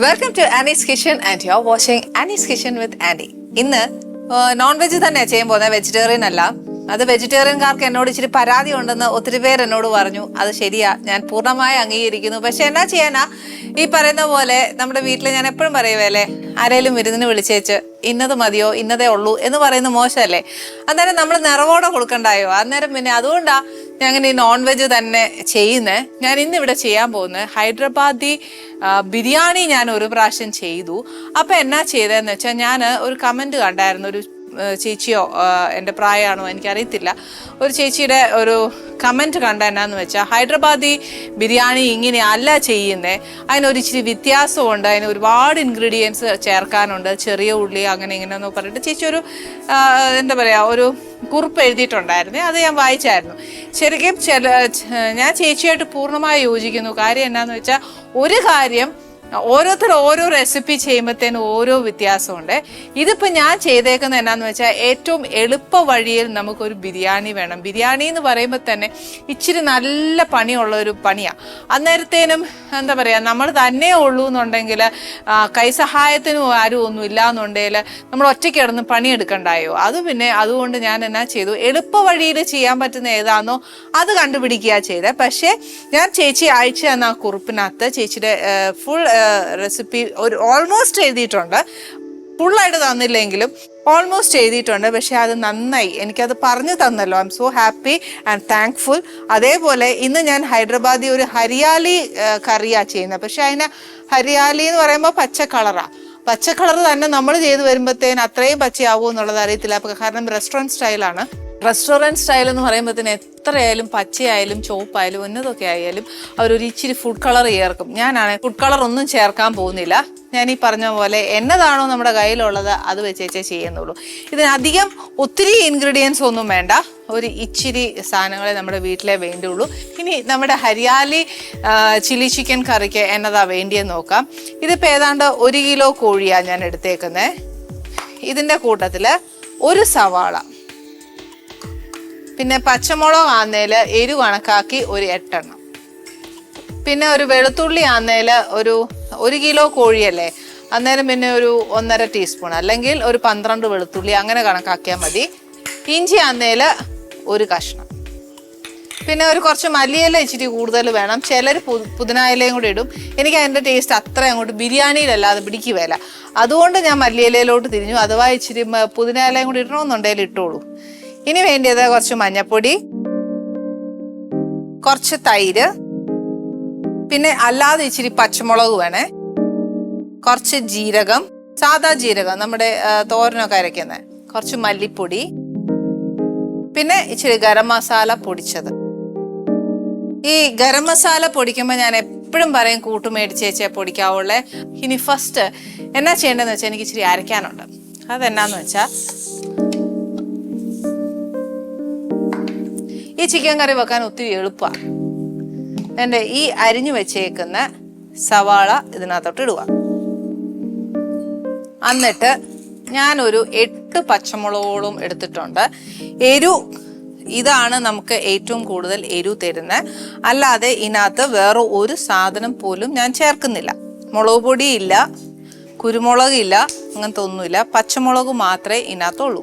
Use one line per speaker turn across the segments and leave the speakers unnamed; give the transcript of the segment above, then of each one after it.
Welcome to Annie's kitchen and you are watching Annie's kitchen with Andy ഇന്ന് non veg തന്നെ ചെയ്യാൻ പോകുന്നത് vegetarian അല്ല. അത് വെജിറ്റേറിയൻകാർക്ക് എന്നോട് ഇച്ചിരി പരാതി ഉണ്ടെന്ന് ഒത്തിരി പേർ എന്നോട് പറഞ്ഞു. അത് ശരിയാ. ഞാൻ പൂർണമായി അംഗീകരിക്കുന്നു. പക്ഷെ എന്നാ ചെയ്യാനാ? ഈ പറയുന്ന പോലെ നമ്മുടെ വീട്ടിൽ ഞാൻ എപ്പോഴും പറയുവല്ലേ ആരെങ്കിലും വിരുന്നിന് വിളിച്ചേച്ച് ഇന്നത് മതിയോ ഇന്നതേ ഉള്ളൂ എന്ന് പറയുന്നത് മോശമല്ലേ? അന്നേരം നമ്മൾ നിറവോടെ കൊടുക്കണ്ടായോ? അന്നേരം പിന്നെ അതുകൊണ്ടാ ഞാൻ അങ്ങനെ ഈ നോൺ വെജ് തന്നെ ചെയ്യുന്നത് ഞാൻ ഇന്ന് ഇവിടെ ചെയ്യാൻ പോകുന്നത് ഹൈദരാബാദി ബിരിയാണി ഞാൻ ഒരു പ്രാവശ്യം ചെയ്തു. അപ്പം എന്നാ ചെയ്തതെന്ന് വെച്ചാൽ ഞാൻ ഒരു കമന്റ് കണ്ടായിരുന്നു. ഒരു ചേച്ചിയോ എന്റെ പ്രായമാണോ എനിക്കറിയത്തില്ല. ഒരു ചേച്ചിയുടെ ഒരു കമന്റ് കണ്ട എന്നാന്ന് വെച്ചാൽ ഹൈദരാബാദി ബിരിയാണി ഇങ്ങനെ അല്ല ചെയ്യുന്നത് അതിനൊരു ഇച്ചിരി വ്യത്യാസമുണ്ട്. അതിന് ഒരുപാട് ഇൻഗ്രീഡിയൻസ് ചേർക്കാനുണ്ട്. ചെറിയ ഉള്ളി അങ്ങനെ ഇങ്ങനെ എന്നൊക്കെ പറഞ്ഞിട്ട് ചേച്ചി ഒരു എന്താ പറയുക ഒരു കുറിപ്പ് എഴുതിയിട്ടുണ്ടായിരുന്നേ. അത് ഞാൻ വായിച്ചായിരുന്നു. ശരിക്കും ചില ഞാൻ ചേച്ചിയായിട്ട് പൂർണമായി യോജിക്കുന്നു. കാര്യം എന്നാന്ന് വെച്ചാൽ ഒരു കാര്യം ഓരോരുത്തർ ഓരോ റെസിപ്പി ചെയ്യുമ്പോഴത്തേനും ഓരോ വ്യത്യാസമുണ്ട്. ഇതിപ്പോൾ ഞാൻ ചെയ്തേക്കുന്നത് എന്നാന്ന് വെച്ചാൽ ഏറ്റവും എളുപ്പ വഴിയിൽ നമുക്കൊരു ബിരിയാണി വേണം. ബിരിയാണി എന്ന് പറയുമ്പോൾ തന്നെ ഇച്ചിരി നല്ല പണിയുള്ള ഒരു പണിയാണ് അന്നേരത്തേനും എന്താ പറയുക നമ്മൾ തന്നെ ഉള്ളൂ എന്നുണ്ടെങ്കിൽ കൈസഹായത്തിനും ആരും ഒന്നും ഇല്ല എന്നുണ്ടെങ്കിൽ നമ്മൾ ഒറ്റയ്ക്ക് കിടന്ന് പണിയെടുക്കണ്ടായോ? അത് പിന്നെ അതുകൊണ്ട് ഞാൻ എന്നാ ചെയ്തു? എളുപ്പ വഴിയിൽ ചെയ്യാൻ പറ്റുന്ന ഏതാണോ അത് കണ്ടുപിടിക്കുക ചെയ്തത് പക്ഷേ ഞാൻ ചേച്ചി അയച്ചു തന്ന ആ കുറിപ്പിനകത്ത് ചേച്ചിയുടെ ഫുൾ റെസിപ്പി ഒരു ഓൾമോസ്റ്റ് എഴുതിയിട്ടുണ്ട്. ഫുള്ളായിട്ട് തന്നില്ലെങ്കിലും ഓൾമോസ്റ്റ് എഴുതിയിട്ടുണ്ട്. പക്ഷെ അത് നന്നായി. എനിക്കത് പറഞ്ഞു തന്നല്ലോ. I'm so happy and thankful അതേപോലെ ഇന്ന് ഞാൻ ഹൈദരാബാദി ഒരു ഹരിയാലി കറിയാ ചെയ്യുന്നത് പക്ഷെ അതിന് ഹരിയാലി എന്ന് പറയുമ്പോൾ പച്ച കളറാണ് പച്ച കളർ തന്നെ നമ്മൾ ചെയ്ത് വരുമ്പോഴത്തേന് അത്രയും പച്ചയാവും എന്നുള്ളത് അറിയത്തില്ല. കാരണം റെസ്റ്റോറന്റ് സ്റ്റൈലാണ് റെസ്റ്റോറന്റ് സ്റ്റൈൽ എന്ന് പറയുമ്പോഴത്തേന് എത്രയായാലും പച്ചയായാലും ചുവപ്പായാലും ഒന്നതൊക്കെ ആയാലും അവരൊരു ഇച്ചിരി ഫുഡ് കളർ ചേർക്കും. ഞാനാണ് ഫുഡ് കളർ ഒന്നും ചേർക്കാൻ പോകുന്നില്ല. ഞാൻ ഈ പറഞ്ഞ പോലെ എന്നതാണോ നമ്മുടെ കയ്യിലുള്ളത് അത് വെച്ചേച്ചേ ചെയ്യുന്നുള്ളൂ. ഇതിനധികം ഒത്തിരി ഇൻഗ്രീഡിയൻസ് ഒന്നും വേണ്ട. ഒരു ഇച്ചിരി സാധനങ്ങളെ നമ്മുടെ വീട്ടിലെ വേണ്ടിയുള്ളൂ ഇനി നമ്മുടെ ഹരിയാലി ചില്ലി ചിക്കൻ കറിക്ക് എന്നതാ വേണ്ടിയെന്ന് നോക്കാം. ഇതിപ്പോൾ ഏതാണ്ട് ഒരു കിലോ കോഴിയാണ് ഞാൻ എടുത്തേക്കുന്നത് ഇതിന്റെ കൂട്ടത്തിൽ ഒരു സവാള. പിന്നെ പച്ചമുളക് ആന്നേൽ എരിവ് കണക്കാക്കി ഒരു എട്ടെണ്ണം. പിന്നെ ഒരു വെളുത്തുള്ളി ആന്നേൽ ഒരു ഒരു കിലോ കോഴിയല്ലേ അന്നേരം പിന്നെ ഒരു ഒന്നര ടീസ്പൂൺ അല്ലെങ്കിൽ ഒരു പന്ത്രണ്ട് വെളുത്തുള്ളി അങ്ങനെ കണക്കാക്കിയാൽ മതി. ഇഞ്ചി ആന്നേൽ ഒരു കഷ്ണം. പിന്നെ ഒരു കുറച്ച് മല്ലിയില ഇച്ചിരി കൂടുതൽ വേണം. ചിലർ പുതിനായിലയും കൂടി ഇടും. എനിക്ക് അതിന്റെ ടേസ്റ്റ് അത്ര അങ്ങോട്ട് ബിരിയാണിയിലല്ലാതെ പിടിക്കുകയില്ല അതുകൊണ്ട് ഞാൻ മല്ലിയിലയിലോട്ട് തിരിഞ്ഞു. അഥവാ ഇച്ചിരി പുതിനായിലയും കൂടി ഇടണമെന്നുണ്ടെങ്കിൽ ഇട്ടോളൂ. ഇനി വേണ്ടിയത് കുറച്ച് മഞ്ഞപ്പൊടി കുറച്ച് തൈര് പിന്നെ അല്ലാതെ ഇച്ചിരി പച്ചമുളക് വേണേ. കുറച്ച് ജീരകം സാദാ ജീരകം നമ്മുടെ തോരനൊക്കെ അരയ്ക്കുന്നത് കുറച്ച് മല്ലിപ്പൊടി പിന്നെ ഇച്ചിരി ഗരം മസാല പൊടിച്ചത്. ഈ ഗരം മസാല പൊടിക്കുമ്പോൾ ഞാൻ എപ്പോഴും പറയും കൂട്ടുമേടിച്ച് വെച്ചേ പൊടിക്കാവുള്ളേ. ഇനി ഫസ്റ്റ് എന്നാ ചെയ്യേണ്ടതെന്ന് വെച്ചാൽ എനിക്ക് ഇച്ചിരി അരയ്ക്കാനുണ്ട്. അതെന്നാന്ന് വെച്ചാൽ ഈ ചിക്കൻ കറി വെക്കാൻ ഒത്തിരി എളുപ്പമാണ്. എന്റെ ഈ അരിഞ്ഞു വെച്ചേക്കുന്ന സവാള ഇതിനകത്തോട്ട് ഇടുക. എന്നിട്ട് ഞാനൊരു എട്ട് പച്ചമുളകോളം എടുത്തിട്ടുണ്ട്. എരു ഇതാണ് നമുക്ക് ഏറ്റവും കൂടുതൽ എരു തരുന്നത് അല്ലാതെ ഇതിനകത്ത് വേറെ ഒരു സാധനം പോലും ഞാൻ ചേർക്കുന്നില്ല. മുളക് പൊടിയില്ല കുരുമുളകില്ല അങ്ങനത്തെ ഒന്നുമില്ല. പച്ചമുളക് മാത്രമേ ഇതിനകത്തുള്ളൂ.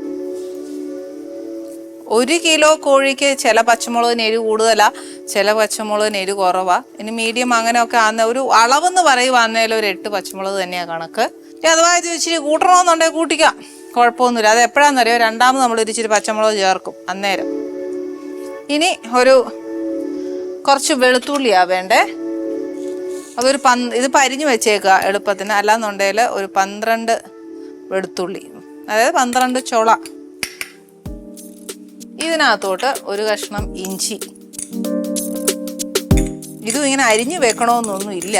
ഒരു കിലോ കോഴിക്ക് ചില പച്ചമുളകിന് എരി കൂടുതലാ ചില പച്ചമുളകിന് എരി കുറവാ. ഇനി മീഡിയം അങ്ങനെയൊക്കെ ആകുന്ന ഒരു അളവെന്ന് പറയുവാന്നേലും ഒരു എട്ട് പച്ചമുളക് തന്നെയാണ് കണക്ക്. ഇനി അഥവാ ഇത് ഇച്ചിരി കൂട്ടണമെന്നുണ്ടെങ്കിൽ കൂട്ടിക്കാം. കുഴപ്പമൊന്നുമില്ല. അത് എപ്പോഴാണെന്നറിയോ രണ്ടാമത് നമ്മൾ ഇച്ചിരി പച്ചമുളക് ചേർക്കും അന്നേരം. ഇനി ഒരു കുറച്ച് വെളുത്തുള്ളിയാ വേണ്ടേ? അതൊരു പന് ഇത് പരിഞ്ഞു വെച്ചേക്കുക എളുപ്പത്തിന്. അല്ലാന്നുണ്ടെങ്കിൽ ഒരു പന്ത്രണ്ട് വെളുത്തുള്ളി. അതായത് പന്ത്രണ്ട് ചുള. ഇതിനകത്തോട്ട് ഒരു കഷ്ണം ഇഞ്ചി. ഇതും ഇങ്ങനെ അരിഞ്ഞ് വെക്കണമെന്നൊന്നും ഇല്ല.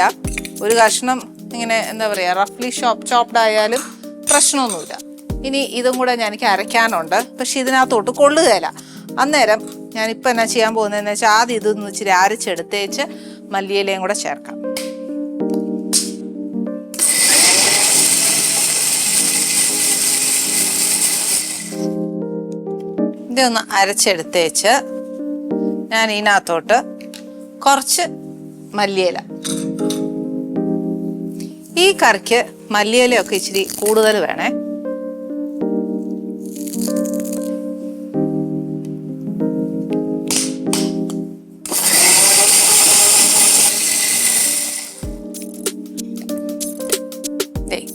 ഒരു കഷ്ണം ഇങ്ങനെ എന്താ പറയുക റഫ്ലി ഷോപ്പ് ചോപ്ഡ് ആയാലും പ്രശ്നമൊന്നുമില്ല. ഇനി ഇതും കൂടെ ഞാൻ എനിക്ക് അരയ്ക്കാനുണ്ട്. പക്ഷെ ഇതിനകത്തോട്ട് കൊള്ളുകയില്ല അന്നേരം ഞാനിപ്പോൾ എന്നാ ചെയ്യാൻ പോകുന്നതെന്ന് വെച്ചാൽ ആദ്യം ഇതൊന്ന് ഇച്ചിരി അരച്ചെടുത്തേച്ച് മല്ലിയിലയും കൂടെ ചേർക്കാം. ഇതൊന്ന് അരച്ചെടുത്തേച്ച് ഞാൻ ഇതിനകത്തോട്ട് കുറച്ച് മല്ലിയില. ഈ കറിക്ക് മല്ലിയിലയൊക്കെ ഇച്ചിരി കൂടുതൽ വേണേ.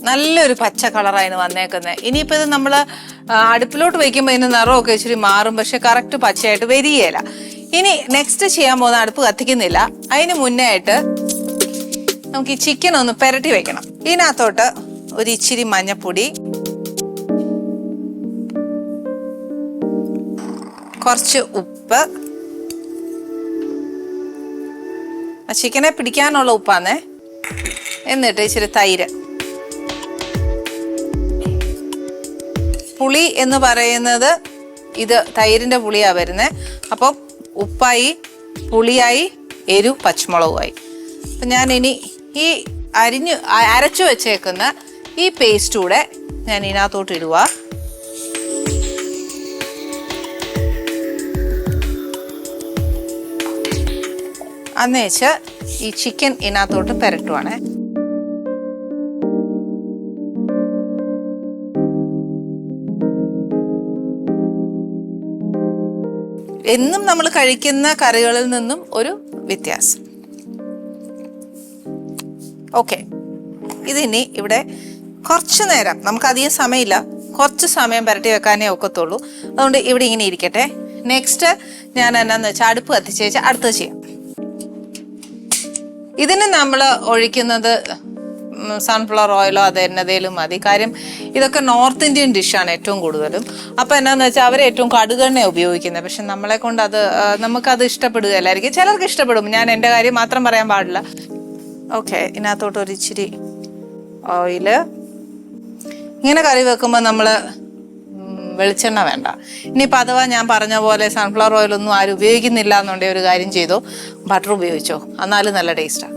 നല്ലൊരു പച്ച കളറായിരുന്നു വന്നേക്കുന്നത് ഇനിയിപ്പോൾ ഇത് നമ്മൾ അടുപ്പിലോട്ട് വയ്ക്കുമ്പോൾ ഇതിന് നിറമൊക്കെ ഇച്ചിരി മാറും. പക്ഷെ കറക്റ്റ് പച്ചയായിട്ട് വരികയില്ല. ഇനി നെക്സ്റ്റ് ചെയ്യാൻ പോകുന്ന അടുപ്പ് കത്തിക്കുന്നില്ല. അതിന് മുന്നേ ആയിട്ട് നമുക്ക് ഈ ചിക്കൻ ഒന്ന് പെരട്ടി വെക്കണം. ഇതിനകത്തോട്ട് ഒരു ഇച്ചിരി മഞ്ഞപ്പൊടി. കുറച്ച് ഉപ്പ്. ചിക്കനെ പിടിക്കാനുള്ള ഉപ്പാന്നേ. എന്നിട്ട് ഇച്ചിരി തൈര്. പുളി എന്ന് പറയുന്നത് ഇത് തൈരിന്റെ പുളിയാണ് വരുന്നത് അപ്പോൾ ഉപ്പായി പുളിയായി എരു പച്ചമുളകുമായി. അപ്പം ഞാൻ ഇനി ഈ അരിഞ്ഞ് അരച്ചു വെച്ചേക്കുന്ന ഈ പേസ്റ്റ് കൂടെ ഞാൻ ഇതിനകത്തോട്ട് ഇടുക അന്നേച്ച് ഈ ചിക്കൻ ഇതിനകത്തോട്ട് പെരട്ടുവാണേ. എന്നും നമ്മൾ കഴിക്കുന്ന കറികളിൽ നിന്നും ഒരു വ്യത്യാസം. ഓക്കെ. ഇതിനി ഇവിടെ കുറച്ച് നേരം നമുക്ക് അധികം സമയമില്ല കുറച്ച് സമയം പുരട്ടി വെക്കാനേ ഒക്കത്തുള്ളൂ. അതുകൊണ്ട് ഇവിടെ ഇങ്ങനെ ഇരിക്കട്ടെ. നെക്സ്റ്റ് ഞാൻ എന്നാന്ന് വെച്ചാൽ അടുപ്പ് കത്തിച്ച് വെച്ചാൽ അടുത്തത് ചെയ്യാം. ഇതിന് നമ്മൾ ഒഴിക്കുന്നത് സൺഫ്ലവർ ഓയിലോ അത് എന്നതേലും മതി. കാര്യം ഇതൊക്കെ നോർത്ത് ഇന്ത്യൻ ഡിഷാണ് ഏറ്റവും കൂടുതലും. അപ്പം എന്നാന്ന് വെച്ചാൽ അവർ ഏറ്റവും കടുകെണ്ണ ഉപയോഗിക്കുന്നത് പക്ഷെ നമ്മളെ കൊണ്ട് അത് നമുക്കത് ഇഷ്ടപ്പെടുകയല്ലായിരിക്കും. ചിലർക്ക് ഇഷ്ടപ്പെടും. ഞാൻ എന്റെ കാര്യം മാത്രം പറയാൻ പാടില്ല. ഓക്കെ ഇതിനകത്തോട്ട് ഒരു ഇച്ചിരി ഓയിൽ ഇങ്ങനെ കറി വെക്കുമ്പോൾ നമ്മൾ വെളിച്ചെണ്ണ വേണ്ട. ഇനിയിപ്പോൾ അഥവാ ഞാൻ പറഞ്ഞ പോലെ സൺഫ്ലവർ ഓയിലൊന്നും ആരും ഉപയോഗിക്കുന്നില്ല എന്നുണ്ടെങ്കിൽ ഒരു കാര്യം ചെയ്തോ. ബട്ടർ ഉപയോഗിച്ചോ? എന്നാലും നല്ല ടേസ്റ്റാണ്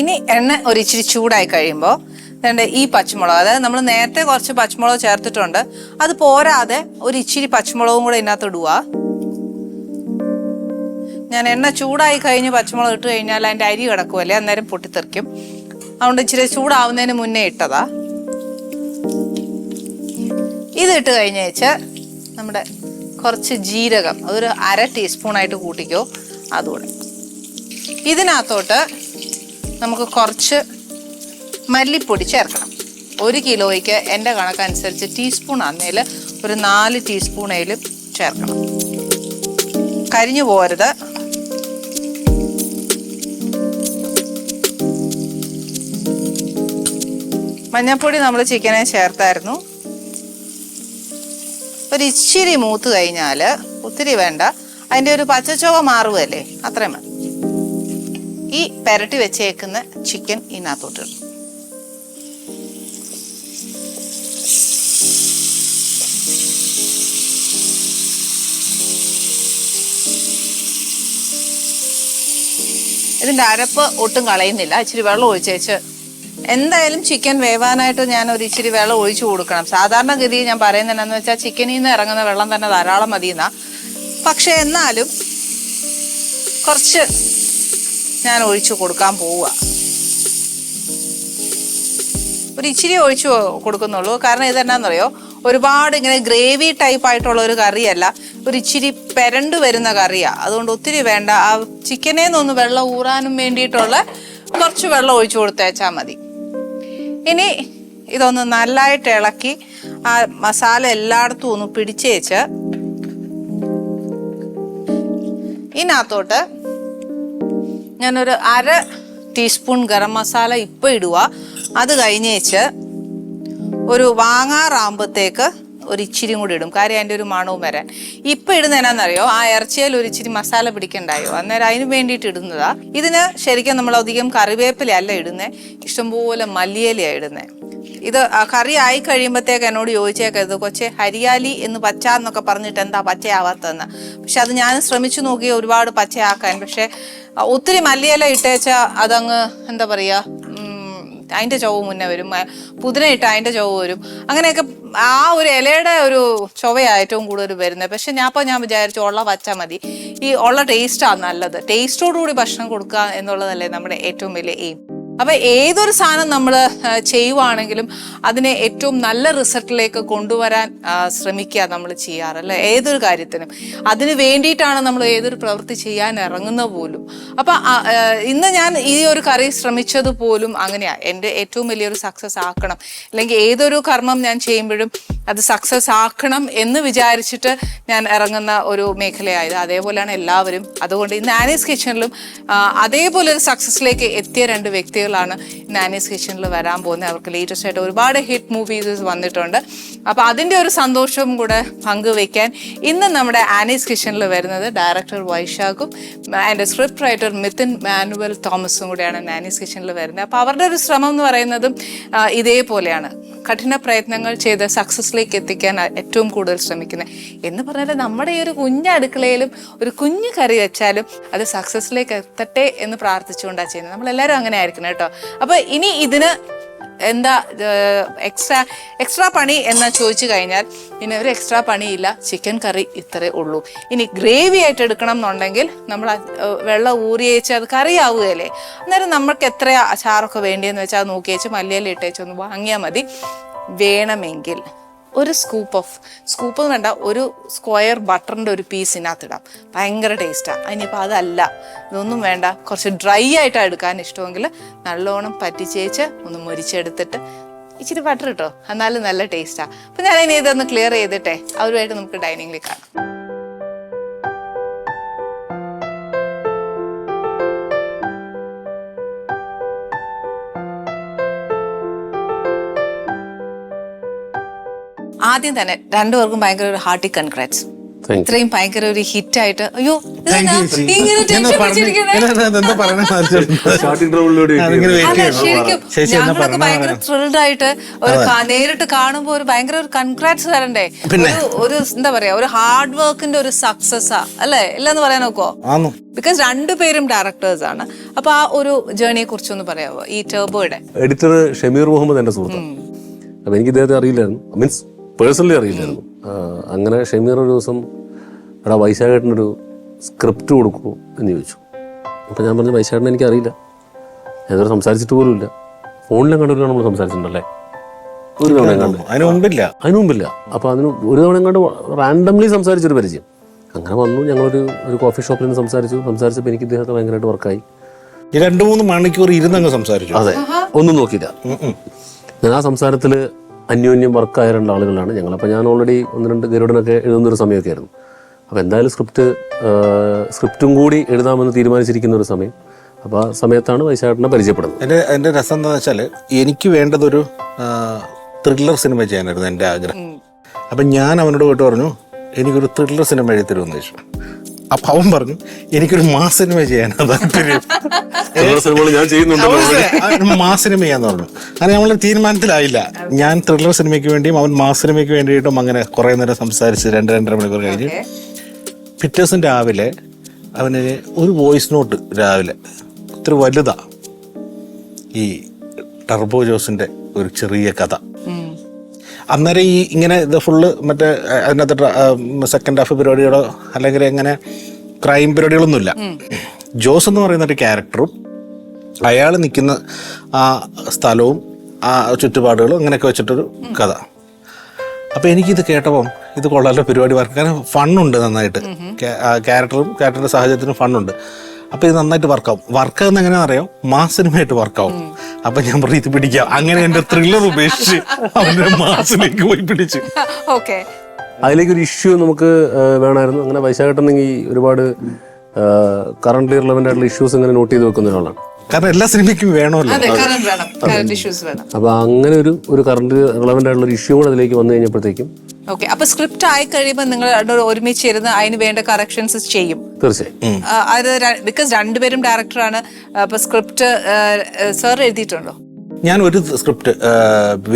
ഇനി എണ്ണ ഒരു ഇച്ചിരി ചൂടായി കഴിയുമ്പോൾ വേണ്ട ഈ പച്ചമുളക് അതായത് നമ്മൾ നേരത്തെ കുറച്ച് പച്ചമുളക് ചേർത്തിട്ടുണ്ട്. അത് പോരാതെ ഒരു ഇച്ചിരി പച്ചമുളകും കൂടെ ഇതിനകത്ത് ഇടുക. ഞാൻ എണ്ണ ചൂടായി കഴിഞ്ഞ് പച്ചമുളക് ഇട്ട് കഴിഞ്ഞാൽ അതിന്റെ അരി കിടക്കുമല്ലേ അന്നേരം പൊട്ടിത്തെറിക്കും. അതുകൊണ്ട് ഇച്ചിരി ചൂടാവുന്നതിന് മുന്നേ ഇട്ടതാ. ഇത് ഇട്ട് വെച്ചാൽ നമ്മുടെ കുറച്ച് ജീരകം അതൊരു അര ടീസ്പൂണായിട്ട് കൂട്ടിക്കോ അതുകൂടെ. ഇതിനകത്തോട്ട് നമുക്ക് കുറച്ച് മല്ലിപ്പൊടി ചേർക്കണം. ഒരു കിലോയ്ക്ക് എന്റെ കണക്കനുസരിച്ച് ടീസ്പൂൺ അന്നേൽ ഒരു നാല് ടീസ്പൂണേലും ചേർക്കണം. കരിഞ്ഞു പോരുത് മഞ്ഞൾപ്പൊടി നമ്മൾ ചിക്കനെ ചേർത്തായിരുന്നു. ഒരു ഇച്ചിരി മൂത്ത് കഴിഞ്ഞാൽ ഒത്തിരി വേണ്ട. അതിന്റെ ഒരു പച്ചച്ചുവ മാറുകയല്ലേ? അത്രയും ഈ പെരട്ടി വെച്ചേക്കുന്ന ചിക്കൻ ഇതിനകത്തോട്ട് ഇടും. ഇതിന്റെ അരപ്പ് ഒട്ടും കളയുന്നില്ല. ഇച്ചിരി വെള്ളം ഒഴിച്ചേച്ച് എന്തായാലും ചിക്കൻ വേവാനായിട്ട് ഞാൻ ഒരു ഇച്ചിരി വെള്ളം ഒഴിച്ചു കൊടുക്കണം. സാധാരണഗതി ഞാൻ പറയുന്നത് എന്നാന്ന് വെച്ചാൽ ചിക്കനിൽ നിന്ന് ഇറങ്ങുന്ന വെള്ളം തന്നെ ധാരാളം മതിയെന്നാ. പക്ഷെ എന്നാലും കുറച്ച് ഞാൻ ഒഴിച്ചു കൊടുക്കാൻ പോവുക. ഒരു ഇച്ചിരി ഒഴിച്ചു കൊടുക്കുന്നുള്ളൂ. കാരണം ഇതെന്നാന്നറിയോ? ഒരുപാട് ഇങ്ങനെ ഗ്രേവി ടൈപ്പ് ആയിട്ടുള്ള ഒരു കറിയല്ല. ഒരു ഇച്ചിരി പെരണ്ട് വരുന്ന കറിയാ. അതുകൊണ്ട് ഒത്തിരി വേണ്ട. ആ ചിക്കനെ നിന്ന് വെള്ളം ഊറാനും വേണ്ടിയിട്ടുള്ള കുറച്ച് വെള്ളം ഒഴിച്ചു കൊടുത്തേച്ചാൽ മതി. ഇനി ഇതൊന്ന് നല്ലതായിട്ട് ഇളക്കി ആ മസാല എല്ലായിടത്തും ഒന്ന് പിടിച്ചേച്ച് ഇതിനകത്തോട്ട് ഞാനൊരു അര ടീസ്പൂൺ ഗരം മസാല ഇപ്പം ഇടുക അത് കഴിഞ്ഞേച്ച് ഒരു വാങ്ങാറാകുമ്പോഴത്തേക്ക് ഒരു ഇച്ചിരി കൂടി ഇടും. കാര്യം അതിന്റെ ഒരു മണവും വരാൻ. ഇപ്പം ഇടുന്ന എന്നാണെന്നറിയോ? ആ ഇറച്ചിയിൽ ഒരു ഇച്ചിരി മസാല പിടിക്കണ്ടായോ? അന്നേരം അതിന് വേണ്ടിയിട്ട് ഇടുന്നതാ. ഇതിന് ശരിക്കും നമ്മൾ അധികം കറിവേപ്പില അല്ല ഇടുന്നത് ഇഷ്ടംപോലെ മല്ലിയിലയാണ് ഇടുന്നത് ഇത് കറി ആയി കഴിയുമ്പോഴത്തേക്ക് എന്നോട് ചോദിച്ചേക്കരുത്. കൊച്ചെ ഹരിയാലി എന്ന് പച്ച എന്നൊക്കെ പറഞ്ഞിട്ട് എന്താ പച്ചയാവാത്തതെന്ന്. പക്ഷെ അത് ഞാൻ ശ്രമിച്ചു നോക്കി ഒരുപാട് പച്ചയാക്കാൻ. പക്ഷെ ഒത്തിരി മല്ലിയില ഇട്ടേച്ച അതങ്ങ് എന്താ പറയുക അതിന്റെ ചുവ മുന്നേ വരും. പുതിനയിട്ട് അതിന്റെ ചുവ വരും. അങ്ങനെയൊക്കെ ആ ഒരു ഇലയുടെ ഒരു ചുവയാണ് ഏറ്റവും കൂടുതൽ വരുന്നത്. പക്ഷെ ഞാൻ അപ്പോൾ ഞാൻ വിചാരിച്ചു ഉള്ള പച്ച മതി. ഈ ഉള്ള ടേസ്റ്റാണ് നല്ലത്. ടേസ്റ്റോടുകൂടി ഭക്ഷണം കൊടുക്കുക എന്നുള്ളതല്ലേ നമ്മുടെ ഏറ്റവും വലിയ എയിം അപ്പൊ ഏതൊരു സാധനം നമ്മൾ ചെയ്യുവാണെങ്കിലും അതിനെ ഏറ്റവും നല്ല റിസൾട്ടിലേക്ക് കൊണ്ടുവരാൻ ശ്രമിക്കുക നമ്മൾ ചെയ്യാറ് അല്ലെ ഏതൊരു കാര്യത്തിനും. അതിന് വേണ്ടിയിട്ടാണ് നമ്മൾ ഏതൊരു പ്രവൃത്തി ചെയ്യാൻ ഇറങ്ങുന്ന പോലും. അപ്പൊ ഇന്ന് ഞാൻ ഈ ഒരു കറി ശ്രമിച്ചത് പോലും അങ്ങനെയാ. എന്റെ ഏറ്റവും വലിയൊരു സക്സസ് ആക്കണം. അല്ലെങ്കിൽ ഏതൊരു കർമ്മം ഞാൻ ചെയ്യുമ്പോഴും അത് സക്സസ് ആക്കണം എന്ന് വിചാരിച്ചിട്ട് ഞാൻ ഇറങ്ങുന്ന ഒരു മേഖലയായത്. അതേപോലെയാണ് എല്ലാവരും. അതുകൊണ്ട് ഇന്ന് ആനീസ് കിച്ചണിലും അതേപോലെ ഒരു സക്സസ്സിലേക്ക് എത്തിയ രണ്ട് വ്യക്തികളാണ് ഇന്ന് ആനീസ് കിച്ചണിൽ വരാൻ പോകുന്നത്. അവർക്ക് ലേറ്റസ്റ്റ് ആയിട്ട് ഒരുപാട് ഹിറ്റ് മൂവീസ് വന്നിട്ടുണ്ട്. അപ്പോൾ അതിന്റെ ഒരു സന്തോഷവും കൂടെ പങ്കുവെക്കാൻ ഇന്ന് നമ്മുടെ ആനീസ് കിച്ചണിൽ വരുന്നത് director വൈശാഖും and script writer Mithun Manuel തോമസും കൂടെയാണ് ആനീസ് കിച്ചണിൽ വരുന്നത്. അപ്പോൾ അവരുടെ ഒരു ശ്രമം എന്ന് പറയുന്നതും ഇതേപോലെയാണ്. കഠിന പ്രയത്നങ്ങൾ ചെയ്ത് സക്സസ്സിലേക്ക് എത്തിക്കാൻ ഏറ്റവും കൂടുതൽ ശ്രമിക്കുന്നത്. എന്ന് പറഞ്ഞാൽ നമ്മുടെ ഈ ഒരു കുഞ്ഞ് അടുക്കളയിലും ഒരു കുഞ്ഞു കറി വെച്ചാലും അത് സക്സസ്സിലേക്ക് എത്തട്ടെ എന്ന് പ്രാർത്ഥിച്ചുകൊണ്ടാണ് ചെയ്യുന്നത്. നമ്മളെല്ലാവരും അങ്ങനെ ആയിരിക്കണം കേട്ടോ. അപ്പോൾ ഇനി ഇതിന് എന്താ എക്സ്ട്രാ എക്സ്ട്രാ പണി എന്ന് ചോദിച്ചു കഴിഞ്ഞാൽ പിന്നെ ഒരു എക്സ്ട്രാ പണിയില്ല ചിക്കൻ കറി ഇത്രേ ഉള്ളൂ. ഇനി ഗ്രേവി ആയിട്ട് എടുക്കണം എന്നുണ്ടെങ്കിൽ നമ്മൾ വെള്ളം ഊറിയേച്ച് അത് കറിയാവുകയല്ലേ? അന്നേരം നമ്മൾക്ക് എത്ര അച്ചാറൊക്കെ വേണ്ടിയെന്ന് വെച്ചാൽ നോക്കിയേച്ച് മല്ലിയില ഇട്ടേച്ച് ഒന്ന് വാങ്ങിയാൽ മതി. വേണമെങ്കിൽ. ഒരു സ്കൂപ്പ് ഓഫ് സ്കൂപ്പ് എന്ന് വേണ്ട ഒരു സ്ക്വയർ ബട്ടറിന്റെ ഒരു പീസ് ഇതിനകത്തിടാം ഭയങ്കര ടേസ്റ്റാണ് അതിനിപ്പോൾ അതല്ല. ഇതൊന്നും വേണ്ട. കുറച്ച് ഡ്രൈ ആയിട്ടാണ് എടുക്കാൻ ഇഷ്ടമെങ്കിൽ നല്ലോണം പറ്റിച്ചേച്ച് ഒന്ന് മുരിച്ചെടുത്തിട്ട് ഇച്ചിരി ബട്ടർ ഇട്ടോ. എന്നാലും നല്ല ടേസ്റ്റാണ് അപ്പം ഞാൻ ഇനി ഇതൊന്ന് ക്ലിയർ ചെയ്തിട്ടെ. അവരുമായിട്ട് നമുക്ക് ഡൈനിങ്ങിൽ കാണാം. ആദ്യം തന്നെ രണ്ടുപേർക്കും ഭയങ്കര ഒരു ഹാർട്ടി കൺഗ്രാറ്റ്സ്. ഇത്രയും ഭയങ്കര ഒരു ഹിറ്റ് ആയിട്ട് അയ്യോ. ശരിക്കും ഭയങ്കര ത്രിൽഡ് ആയിട്ട് ഒരു നേരിട്ട് കാണുമ്പോ ഒരു ഭയങ്കര ഒരു കൺഗ്രാറ്റ്സ് തരണ്ടേ? ഒരു ഒരു എന്താ പറയാ ഒരു ഹാർഡ് വർക്കിന്റെ ഒരു സക്സസ് ആ അല്ലേ? ഇല്ലെന്ന് പറയാൻ നോക്കോ ബിക്കോസ് രണ്ടുപേരും ഡയറക്ടേഴ്സ് ആണ്. അപ്പൊ ആ ഒരു ജേണിയെ കുറിച്ച് ഒന്ന് പറയാവോ? ഈ ടേബോയുടെ
എഡിറ്റർ ഷമീർ മുഹമ്മദ് എന്റെ സുഹൃത്ത് അപ്പം എനിക്ക് ഇദ്ദേഹത്തെ അറിയില്ലായിരുന്നു. മീൻസ് പേഴ്സണലി അറിയില്ലായിരുന്നു. അങ്ങനെ ഷെമീർ ഒരു ദിവസം എടാ വൈശാഖേട്ടനൊരു സ്ക്രിപ്റ്റ് കൊടുക്കൂ എന്ന് ചോദിച്ചു. അപ്പോൾ ഞാൻ പറഞ്ഞു വൈശാഖേട്ടനെ എനിക്ക് അറിയില്ല. ഞാനിതുവരെ സംസാരിച്ചിട്ട് പോലും ഇല്ല. ഫോണിലും കണ്ടിട്ടാണ് നമ്മൾ സംസാരിച്ചിട്ടുണ്ടല്ലേ? ഒരു തവണ കണ്ട്.
അതിന് മുമ്പില്ല.
അതിനു മുമ്പില്ല. അപ്പോൾ അതിന് ഒരു തവണ കണ്ട് റാൻഡംലി സംസാരിച്ചൊരു പരിചയം. അങ്ങനെ വന്നു ഞങ്ങളൊരു ഒരു കോഫി ഷോപ്പിൽ നിന്ന് സംസാരിച്ചു. സംസാരിച്ചപ്പോൾ എനിക്ക് ഇദ്ദേഹത്തെ ഭയങ്കരമായിട്ട് വർക്കായി.
രണ്ടു മൂന്ന് മണിക്കൂർ ഇരുന്നങ്ങ് സംസാരിച്ചു.
അതെ. ഒന്നും നോക്കിയില്ല. ഞാൻ ആ സംസാരത്തിൽ അന്യോന്യം വർക്കായ രണ്ട് ആളുകളാണ് ഞങ്ങൾ. അപ്പോൾ ഞാൻ ഓൾറെഡി ഒന്ന് രണ്ട് ഗരുഡനൊക്കെ എഴുതുന്നൊരു സമയമൊക്കെ ആയിരുന്നു. അപ്പോൾ എന്തായാലും സ്ക്രിപ്റ്റ് സ്ക്രിപ്റ്റും കൂടി എഴുതാമെന്ന് തീരുമാനിച്ചിരിക്കുന്ന ഒരു സമയം. അപ്പോൾ ആ സമയത്താണ് വൈശാഖിനെ പരിചയപ്പെടുന്നത്.
എന്റെ എന്റെ രസം എന്താണെന്ന് വെച്ചാൽ എനിക്ക് വേണ്ടതൊരു ത്രില്ലർ സിനിമ ചെയ്യാനായിരുന്നു എന്റെ ആഗ്രഹം. അപ്പം ഞാൻ അവനോട് പോയിട്ട് പറഞ്ഞു എനിക്കൊരു ത്രില്ലർ സിനിമ എഴുതി തരുമെന്ന് ചോദിച്ചു. അപ്പം അവൻ പറഞ്ഞു എനിക്കൊരു മാസിനിമ ചെയ്യാനാ ചെയ്യാനാണ് താല്പര്യം.
ഞാൻ ചെയ്യുന്നുണ്ട്
അവൻ മാസ് സിനിമ ചെയ്യാന്ന് പറഞ്ഞു. അങ്ങനെ നമ്മൾ തീരുമാനത്തിലായില്ല. ഞാൻ ത്രില്ലർ സിനിമയ്ക്ക് വേണ്ടിയും അവൻ മാസിനിമയ്ക്ക് സിനിമയ്ക്ക് വേണ്ടിയിട്ടും അങ്ങനെ കുറെ നേരം സംസാരിച്ച് രണ്ട് രണ്ടര മണിക്കൂർ കഴിഞ്ഞ് പിറ്റേ ദിവസം രാവിലെ അവന് ഒരു വോയിസ് നോട്ട് രാവിലെ ഒത്തിരി വലുതാ ഈ ടർബോ ജോസിന്റെ ഒരു ചെറിയ കഥ. അന്നേരം ഈ ഇങ്ങനെ ഇത് ഫുള്ള് മറ്റേ അതിനകത്ത് സെക്കൻഡ് ഹാഫ് പരിപാടികളോ അല്ലെങ്കിൽ എങ്ങനെ ക്രൈം പരിപാടികളൊന്നുമില്ല. ജോസ് എന്ന് പറയുന്ന ഒരു ക്യാരക്ടറും അയാൾ നിൽക്കുന്ന ആ സ്ഥലവും ആ ചുറ്റുപാടുകളും അങ്ങനെയൊക്കെ വെച്ചിട്ടൊരു കഥ. അപ്പോൾ എനിക്കിത് കേട്ടപ്പം ഇത് കൊള്ളാലോ പരിപാടി വർക്ക്. കാരണം ഫണ്ണുണ്ട് നന്നായിട്ട്. ക്യാരക്ടറും ക്യാരക്ടറിന്റെ സാഹചര്യത്തിനും ഫണ്ണുണ്ട്. അപ്പോൾ ഇത് നന്നായിട്ട് വർക്കാവും വർക്കാവുന്ന എങ്ങനെയാണെന്ന് അറിയാം മാസ് സിനിമയായിട്ട് വർക്കാവും അപ്പൊ ഞാൻ പറഞ്ഞു ഇത് പിടിക്കാം. അങ്ങനെ എന്റെ ത്രില്ലർ ഉപേക്ഷിച്ച് അവന്റെ മാസിലേക്ക് പോയി പിടിച്ചു.
ഓക്കെ.
അതിലേക്ക് ഒരു ഇഷ്യൂ നമുക്ക് വേണമായിരുന്നു. അങ്ങനെ വൈശാഖട്ടനെങ്കിൽ ഒരുപാട് കറന്റ് റിലവന്റ് ആയിട്ടുള്ള ഇഷ്യൂസ് ഇങ്ങനെ നോട്ട് ചെയ്ത് വെക്കുന്ന ഒരാളാണ്.
കാരണം എല്ലാ സിനിമയ്ക്കും വേണമല്ലോ.
അപ്പൊ കറണ്ട് വേണം കറണ്ട് ഇഷ്യൂസ് വേണം
അപ്പോൾ അങ്ങനെ ഒരു ഒരു കറണ്ട് റിലവന്റ് ആയിട്ടുള്ള ഒരു ഇഷ്യൂ കൂടെ അതിലേക്ക് വന്നു കഴിഞ്ഞപ്പോഴത്തേക്കും
ഓക്കെ അപ്പൊ സ്ക്രിപ്റ്റ് ആയി കഴിയുമ്പോൾ നിങ്ങൾ ഒരുമിച്ച് ഇരുന്ന് അതിന് വേണ്ട കറക്ഷൻസ് ചെയ്യും.
തീർച്ചയായും.
അത് ബിക്കോസ് രണ്ടുപേരും ഡയറക്ടറാണ് അപ്പൊ സ്ക്രിപ്റ്റ് സർ എഴുതിയിട്ടുണ്ടോ?
ഞാൻ ഒരു സ്ക്രിപ്റ്റ്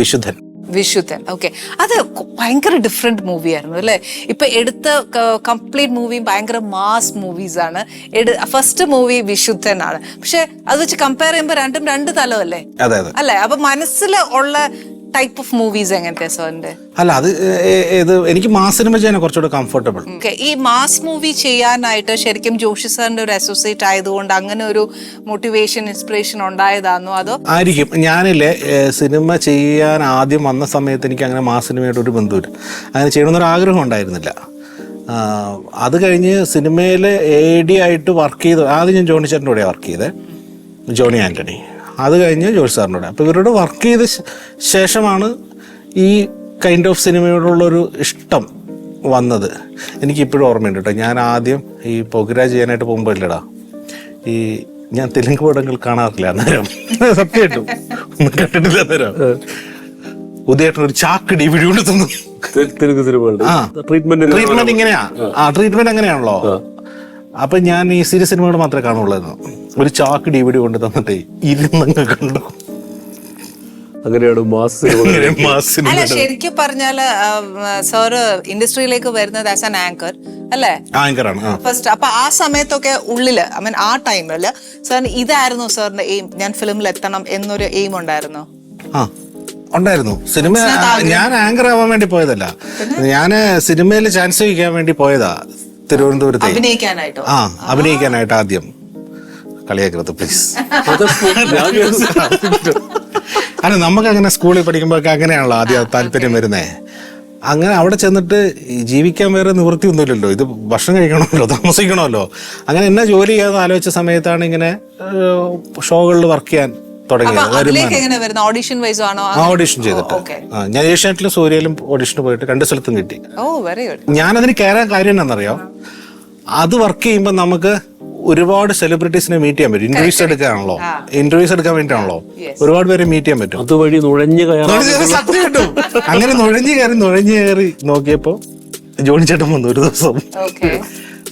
വിശുദ്ധൻ.
വിശുദ്ധൻ ഓക്കെ അത് ഭയങ്കര ഡിഫറെന്റ് മൂവി ആയിരുന്നു അല്ലേ? ഇപ്പൊ എടുത്ത കംപ്ലീറ്റ് മൂവി ഭയങ്കര മാസ് മൂവീസ് ആണ്. ഫസ്റ്റ് മൂവി വിശുദ്ധൻ ആണ്. പക്ഷെ അത് വെച്ച് കമ്പയർ ചെയ്യുമ്പോൾ രണ്ടും രണ്ട് തലമല്ലേ
അതെ
അല്ലേ? അപ്പൊ മനസ്സിൽ ഉള്ള ടൈപ്പ് ഓഫ് മൂവീസ് എങ്ങനത്തെ സാറിന്റെ
അല്ല അത് ഇത് എനിക്ക് മാസ് സിനിമ ചെയ്യാൻ കുറച്ചുകൂടെ കംഫർട്ടബിൾ
ഓക്കെ ഈ മാസ് മൂവി ചെയ്യാനായിട്ട് ശരിക്കും ജോഷി സാറിന്റെ ഒരു അസോസിയേറ്റ് ആയതുകൊണ്ട് അങ്ങനെ ഒരു മോട്ടിവേഷൻ ഇൻസ്പിറേഷൻ ഉണ്ടായതാണോ അതോ?
ആയിരിക്കും. ഞാനില്ലേ സിനിമ ചെയ്യാൻ ആദ്യം വന്ന സമയത്ത് എനിക്ക് അങ്ങനെ മാസ് സിനിമയായിട്ട് ഒരു ബന്ധമില്ല അങ്ങനെ ചെയ്യണമെന്നൊരു ആഗ്രഹം ഉണ്ടായിരുന്നില്ല. അത് കഴിഞ്ഞ് സിനിമയിൽ എ ഡി ആയിട്ട് വർക്ക് ചെയ്ത് ആദ്യം ഞാൻ ജോണി ചേട്ടന്റെ കൂടെ വർക്ക് ചെയ്തത് ജോണി ആന്റണി അത് കഴിഞ്ഞ് ജോസ് സാറിനോട്. അപ്പോൾ ഇവരോട് വർക്ക് ചെയ്ത ശേഷമാണ് ഈ കൈൻഡ് ഓഫ് സിനിമയോടുള്ളൊരു ഇഷ്ടം വന്നത്. എനിക്കിപ്പോഴും ഓർമ്മയുണ്ട് കേട്ടോ ഞാൻ ആദ്യം ഈ പൊഗ്ര ചെയ്യാനായിട്ട് പോകുമ്പോൾ ഇല്ലടാ. ഈ ഞാൻ തെലുങ്ക് പടങ്ങൾ കാണാറില്ല അന്നേരം. സത്യമായിട്ടും. ഒന്നും കണ്ടിട്ടില്ല അന്നേരം. ഉദയേട്ടൻ ഒരു ചാക്കടി ഡി വിടി കൊണ്ട് തന്നു
തെലുങ്ക് സിനിമകളുടെ ട്രീറ്റ്മെന്റ്
ട്രീറ്റ്മെന്റ് ഇങ്ങനെയാ. ആ ട്രീറ്റ്മെന്റ് അങ്ങനെയാണല്ലോ. അപ്പൊ ഞാൻ ഈ സീരിയസ് സിനിമകൾ മാത്രമേ കാണുള്ളൂ ഒരു ചാക്ക് ഡി കൊണ്ട് തന്നിട്ടേ ഇരുന്നങ്ങ് കണ്ടു.
അങ്ങനെയാണ് മാസ് സിനിമകൾ
ഇങ്ങനെ മാസ് സിനിമ
അല്ല ശരിക്കും പറഞ്ഞാൽ സാറ് ഇൻഡസ്ട്രിയിലേക്ക് വരുന്നത് ആസ് ആൻ ആങ്കർ അല്ലേ?
ആങ്കറാണ്
ഫസ്റ്റ് അപ്പൊ ആ സമയത്തൊക്കെ ഉള്ളിൽ ഐ മീൻ ആ ടൈമിൽ സാറിന് ഇതായിരുന്നു സാറിന്റെ എയിം ഞാൻ ഫിലിമിൽ എത്തണം എന്നൊരു എയിം ഉണ്ടായിരുന്നു?
ആ ഉണ്ടായിരുന്നു. സിനിമ ഞാൻ ആങ്കർ ആവാൻ വേണ്ടി പോയതല്ല. ഞാൻ സിനിമയിൽ ചാൻസ് വയ്ക്കാൻ വേണ്ടി പോയതാ തിരുവനന്തപുരത്ത്.
അഭിനയിക്കാനായിട്ടോ?
ആ അഭിനയിക്കാനായിട്ട് ആദ്യം. കളിയാക്കരുത് പ്ലീസ് അല്ല നമുക്ക് അങ്ങനെ സ്കൂളിൽ പഠിക്കുമ്പോഴൊക്കെ അങ്ങനെയാണല്ലോ ആദ്യം താല്പര്യം വരുന്നേ. അങ്ങനെ അവിടെ ചെന്നിട്ട് ജീവിക്കാൻ വേറെ നിവൃത്തിയൊന്നുമില്ലല്ലോ. ഇത് ഭക്ഷണം കഴിക്കണമല്ലോ താമസിക്കണമല്ലോ. അങ്ങനെ എന്നാ ജോലി ചെയ്യാന്ന് ആലോചിച്ച സമയത്താണ് ഇങ്ങനെ ഷോകളിൽ വർക്ക് ചെയ്യാൻ തുടങ്ങിയത്
ഓഡിഷൻ വൈസ് ആണോ?
ഓഡിഷൻ ചെയ്തിട്ട്. ഞാൻ ഏഷ്യാനെറ്റിലും സൂര്യയിലും ഓഡിഷന് പോയിട്ട് രണ്ട് സ്ഥലത്തും കിട്ടി.
ഓ വെരി ഗുഡ്
ഞാനതിന് കയറാൻ കാര്യം എന്നറിയോ അത് വർക്ക് ചെയ്യുമ്പോൾ നമുക്ക് ഒരുപാട് സെലിബ്രിറ്റീസിനെ മീറ്റ് ചെയ്യാൻ പറ്റും. ഇന്റർവ്യൂസ് എടുക്കാനാണല്ലോ? ഇന്റർവ്യൂസ് എടുക്കാൻ വേണ്ടിയിട്ടാണല്ലോ ഒരുപാട് പേരെ മീറ്റ് ചെയ്യാൻ പറ്റും.
അതുവഴി നുഴഞ്ഞു
സത്യം കിട്ടും. അങ്ങനെ നുഴഞ്ഞു കയറി നുഴഞ്ഞു കയറി നോക്കിയപ്പോ ജോണി ചേട്ടൻ വന്നു ഒരു ദിവസം.
ഓക്കെ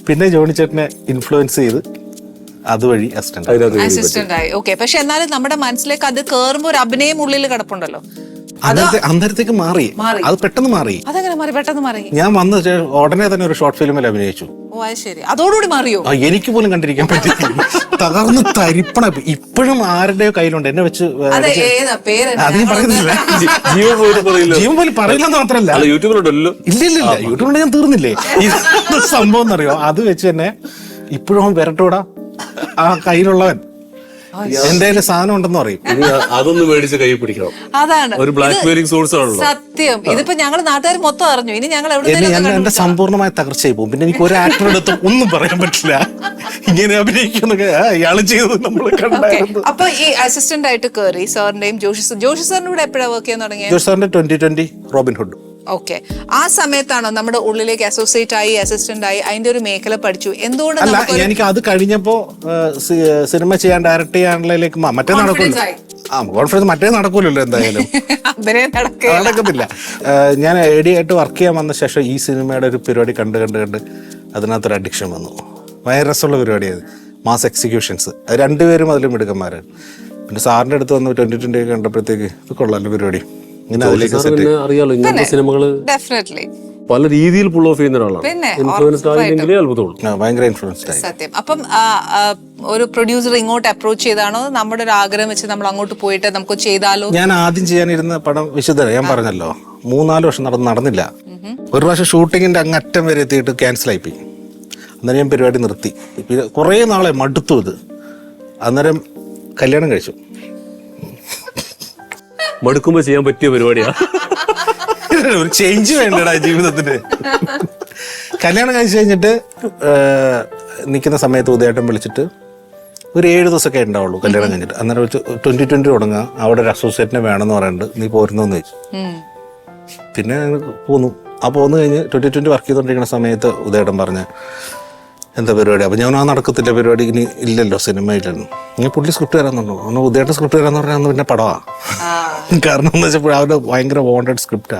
പിന്നെ ജോണി ചേട്ടനെ ഇൻഫ്ലുവൻസ് ചെയ്ത് അതുവഴി അസിസ്റ്റന്റ്
അസിസ്റ്റന്റ് ആയി. ഓക്കെ പക്ഷെ എന്നാലും നമ്മുടെ മനസ്സിലേക്ക് അത് കേറുമ്പോ ഒരു അഭിനയം ഉള്ളിൽ കിടപ്പുണ്ടല്ലോ.
അന്നേരത്തെ അന്നേരത്തേക്ക് മാറി.
മാറി.
അത് പെട്ടെന്ന് മാറി.
അതെങ്ങനെ മാറി പെട്ടെന്ന് മാറി.
ഞാൻ വന്ന ഉടനെ തന്നെ ഒരു ഷോർട്ട് ഫിലിമിൽ അഭിനയിച്ചു.
ഓ അത് ശരി. അതോടുകൂടി മാറിയോ?
ആ, എനിക്ക് പോലും കണ്ടിരിക്കാൻ പറ്റില്ല തകർന്ന് തരിപ്പണ ഇപ്പോഴും ആരുടെ കയ്യിലുണ്ട്. എന്നെ വെച്ച്
അതെ ഏതാ? പേര്
പറയുന്നില്ല.
ജീവൻ പോയിട്ട് പറയില്ല.
ജീവൻ പോലും പറയില്ലെന്ന് മാത്രല്ല
അല്ല യൂട്യൂബിലുണ്ടല്ലോ.
ഇല്ല ഇല്ല ഇല്ല. യൂട്യൂബിൽ ഞാൻ തീർന്നില്ലേ? ഇത് സംഭവം എന്നറിയോ? അത് വെച്ച് തന്നെ ഇപ്പോഴും അവൻ വിരട്ടൂടാ? ആ കയ്യിലുള്ളവൻ. എന്റെ കയ്യിൽ സാധനം ഉണ്ടെന്ന് പറയും.
അതൊന്ന് മേടിച്ച് കൈ പിടിക്കണം.
അതാണ്.
ഒരു ബ്ലാക്ക് മെയിലിംഗ് സോഴ്സ് ആണല്ലോ.
സത്യം. ഇതിപ്പോ ഞങ്ങൾ നാട്ടുകാർ മൊത്തം അറിഞ്ഞു. ഇനി ഞങ്ങൾ
എവിടെ എന്റെ സമ്പൂർണമായ തകർച്ചയായി പോകും. പിന്നെ എനിക്ക് ഒരു ആക്ടറുടെ അടുത്തും ഒന്നും പറയാൻ പറ്റില്ല. ഇങ്ങനെ അഭിനയിക്കുന്നൊക്കെ ആ, ഇയാൾ ചെയ്തത് നമ്മൾ കണ്ടായിരുന്നു.
അപ്പൊ ഈ അസിസ്റ്റന്റ് ആയിട്ട് കേറി സാറിന്റെയും ജോഷി സർ ജോഷി സാറിന്റെ കൂടെ എപ്പോഴാണ് വർക്ക് ചെയ്യാൻ തുടങ്ങിയത്?
ജോസ് സാറിന്റെ twenty twenty Robin Hood
okay ആ സമയത്താണോ നമ്മുടെ ഉള്ളിലേക്ക് അസോസിയേറ്റ് ആയി അസിസ്റ്റന്റ് ആയി അതിന്റെ ഒരു മേഖല പഠിച്ചു? എന്തുകൊണ്ട്
എനിക്ക് അത് കഴിഞ്ഞപ്പോ സിനിമ ചെയ്യാൻ ഡയറക്ട് ചെയ്യാനുള്ളതിലേക്ക് മറ്റേ നടക്കില്ല ആ കോൺഫിഡൻസ് മറ്റേ നടക്കൂലല്ലോ എന്തായാലും. നടക്കത്തില്ല. ഞാൻ എഡി ആയിട്ട് വർക്ക് ചെയ്യാൻ വന്ന ശേഷം ഈ സിനിമയുടെ ഒരു പരിപാടി കണ്ട് കണ്ട് കണ്ട് അതിനകത്തൊരു അഡിക്ഷൻ വന്നു. ഭയങ്കര രസമുള്ള പരിപാടിയത് മാസ് എക്സിക്യൂഷൻസ് രണ്ടുപേരും അതിലും മിടുക്കന്മാരാണ്. പിന്നെ സാറിന്റെ അടുത്ത് വന്ന് ട്വന്റി ട്വന്റി ഒക്കെ കണ്ടപ്പോഴത്തേക്ക് ഇത് കൊള്ളാമല്ലോ പരിപാടി. ഇങ്ങനെ അതിലേക്ക്
സാർ
സെറ്റ്
പിന്നെ അറിയാലോ ഇങ്ങനത്തെ സിനിമകൾ?
ഡെഫിനറ്റ്ലി
പല രീതിയിൽ പുൾ ഓഫ് ചെയ്യുന്ന ഒരാളാണ്.
പിന്നെ,
ഇൻഫ്ലുവൻസ്ഡ് ആയില്ലെങ്കിലേ അത്ഭുതമുള്ളൂ.
ഭയങ്കര ഇൻഫ്ലുവൻസ്ഡ് ആയി.
സത്യം. അപ്പം ഒരു പ്രൊഡ്യൂസർ ഇങ്ങോട്ട് അപ്രോച്ച് ചെയ്താണോ? നമ്മുടെ ഒരു ആഗ്രഹം വെച്ച് നമ്മൾ അങ്ങോട്ട് പോയിട്ട് നമുക്ക് ചെയ്താലോ?
ഞാൻ ആദ്യം ചെയ്യാനിരുന്ന പടം വിശുദ്ധ ഞാൻ പറഞ്ഞല്ലോ മൂന്നാൽ വർഷം നടന്ന് നടന്നില്ല. ഒരു പ്രാവശ്യം ഷൂട്ടിങ്ങിന്റെ അങ്ങറ്റം വരെ എത്തിയിട്ട് ക്യാൻസൽ ആയിപ്പോയി അന്നേരം ഞാൻ പരിപാടി നിർത്തി. കുറേ നാളെ മടുത്തു ഇത് അന്നേരം കല്യാണം കഴിച്ചു.
മടുക്കുമ്പോ ചെയ്യാൻ പറ്റിയ പരിപാടിയാ.
ഒരു ചേഞ്ച് വേണ്ടടാ ജീവിതത്തിന് കല്യാണം കഴിച്ചു കഴിഞ്ഞിട്ട് നിൽക്കുന്ന സമയത്ത് ഉദയാട്ടം വിളിച്ചിട്ട് ഒരു ഏഴ് ദിവസമൊക്കെ ഉണ്ടാവുള്ളൂ കല്യാണം കഴിഞ്ഞിട്ട്. അന്നേരം വെച്ച് ട്വന്റി ട്വന്റി തുടങ്ങുക അവിടെ ഒരു അസോസിയേറ്റിനെ വേണമെന്ന് പറയുന്നുണ്ട് നീ പോരുന്നോന്ന് ചോദിച്ചു. പിന്നെ പോന്നു. ആ പോന്നു കഴിഞ്ഞ് ട്വന്റി ട്വന്റി വർക്ക് ചെയ്തുകൊണ്ടിരിക്കുന്ന സമയത്ത് ഉദയാട്ടം പറഞ്ഞ എന്താ പരിപാടി? അപ്പം ഞാൻ ആ നടക്കത്തില്ല പരിപാടി ഇനി ഇല്ലല്ലോ സിനിമയിലൊന്നും. ഇനി പുള്ളി സ്ക്രിപ്റ്റ് തരാന്നുണ്ടോ? അന്ന് ഉദയേട്ടൻ സ്ക്രിപ്റ്റ് തരാന്ന് പറഞ്ഞാൽ അന്ന് പിന്നെ പടവാ.
ആ.
കാരണം എന്ന് വെച്ചപ്പോൾ അവരുടെ ഭയങ്കര വോണ്ടഡ് സ്ക്രിപ്റ്റ്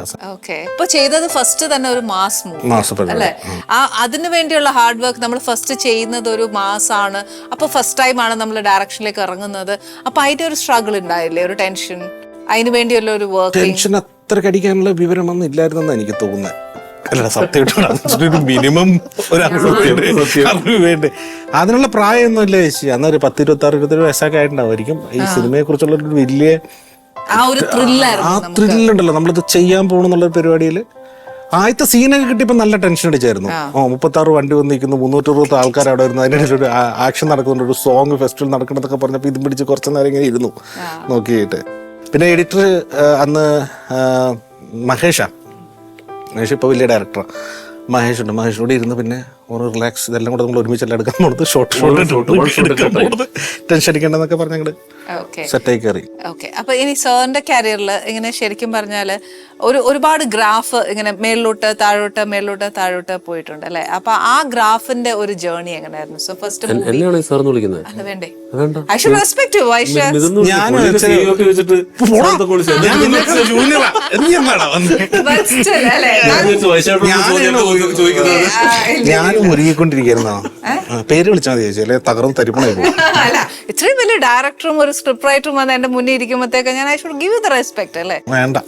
ഇപ്പൊ ചെയ്തത് ഫസ്റ്റ് തന്നെ ഒരു മാസ്
മാസപ്പരിപാടി
അല്ലെ? ആ. അതിനു വേണ്ടിയുള്ള ഹാർഡ് വർക്ക് നമ്മൾ ഫസ്റ്റ് ചെയ്യുന്നത് ഒരു മാസാണ് അപ്പൊ ഫസ്റ്റ് ടൈം ആണ് നമ്മൾ ഡയറക്ഷനിലേക്ക് ഇറങ്ങുന്നത്. അപ്പൊ അതിന്റെ ഒരു സ്ട്രഗിൾ ഉണ്ടായില്ലേ? ഒരു ടെൻഷൻ അതിന് വേണ്ടിയുള്ള ഒരു വർക്ക്
ടെൻഷൻ അത്ര കടിക്കാനുള്ള വിവരമൊന്നും ഇല്ലായിരുന്നെന്ന് എനിക്ക് തോന്നുന്നത് അല്ല സത്യം മിനിമം ഒരു അറിവ് വേണ്ടേ? അതിനുള്ള പ്രായമൊന്നും ഇല്ല ചേച്ചി. അന്ന് ഒരു പത്ത് ഇരുപത്തി ആറ് ഇരുപത്തി വയസ്സൊക്കെ ആയിട്ടുണ്ടാവുമായിരിക്കും. ഈ സിനിമയെ കുറിച്ചുള്ള ഒരു വലിയ
ആ ഒരു
ത്രില്ലുണ്ടല്ലോ നമ്മളിത് ചെയ്യാൻ പോകണമെന്നുള്ള പരിപാടിയിൽ ആദ്യത്തെ സീനൊക്കെ കിട്ടിയപ്പോൾ നല്ല ടെൻഷൻ അടിച്ചായിരുന്നു. ഓ മുപ്പത്താറ് വണ്ടി വന്ന് നിൽക്കുന്നു മുന്നൂറ്ററുപത് ആൾക്കാർ അവിടെ വരുന്നു അതിനിടയിൽ ഒരു ആക്ഷൻ നടക്കുന്നുണ്ട്. ഒരു സോങ് ഫെസ്റ്റിവൽ നടക്കണമെന്നൊക്കെ പറഞ്ഞപ്പോൾ ഇതും പിടിച്ച് കുറച്ച് നേരം ഇങ്ങനെ ഇരുന്നു. നോക്കിയിട്ട്. പിന്നെ എഡിറ്റർ അന്ന് ആ, മഹേഷാ മഹേഷ് ഇപ്പോൾ വലിയ ഡയറക്ടറാണ് മഹേഷ് ഉണ്ട്. മഹേഷിനോട് ഇരുന്ന് പിന്നെ ഒരു റിലാക്സ് ഇതെല്ലാം കൂടെ നമ്മൾ ഒരുമിച്ചല്ല എടുക്കാൻ പോണത്? ഷോർട്ട് ഷോർട്ട് ടെൻഷൻ അടിക്കേണ്ടെന്നൊക്കെ പറഞ്ഞ ഞങ്ങൾ
സെറ്റ്
സെറ്റായി കയറി.
ഓക്കെ അപ്പൊ ഇനി സാറിന്റെ കരിയറിൽ ഇങ്ങനെ ശരിക്കും പറഞ്ഞാൽ ഒരു ഒരുപാട് ഗ്രാഫ് ഇങ്ങനെ മേളിലോട്ട് താഴോട്ട് മേളിലോട്ട് താഴോട്ട് പോയിട്ടുണ്ട് അല്ലെ? അപ്പൊ ആ ഗ്രാഫിന്റെ ഒരു ജേർണി എങ്ങനെയായിരുന്നു? സോ ഫസ്റ്റ്
എന്നെയാണ് വിളിക്കുന്നത്.
അത് വേണ്ടേ?
വേണ്ട.
I should respect you I should
ഇതൊന്നും
ഞാൻ
വെച്ചിട്ട്.
ഞാൻ നിന്നേക്കാൾ junior ആ. നീ എന്നാടാ വന്നേ?
അല്ലേ
ഞാൻ വിചാരിച്ചു വൈശാഖ്
ഞാൻ
ചോദ്യം ചോദിക്കുന്നത്
ഞാനും ഒരുങ്ങിക്കൊണ്ടിരിക്കുന്നോ പേര് വിളിച്ചാൽ മതി ചോദിച്ചു അല്ലെ? തകർന്ന് തരിപ്പണായി
അല്ല ഇത്രയും വലിയ ഡയറക്ടറും ഒരു സ്ക്രിപ്റ്റ് റൈറ്ററും വന്ന് എന്റെ മുന്നിൽ ഇരിക്കുമ്പോഴത്തേക്ക് ഞാൻ I should give the respect അല്ലേ? വേണ്ടേ.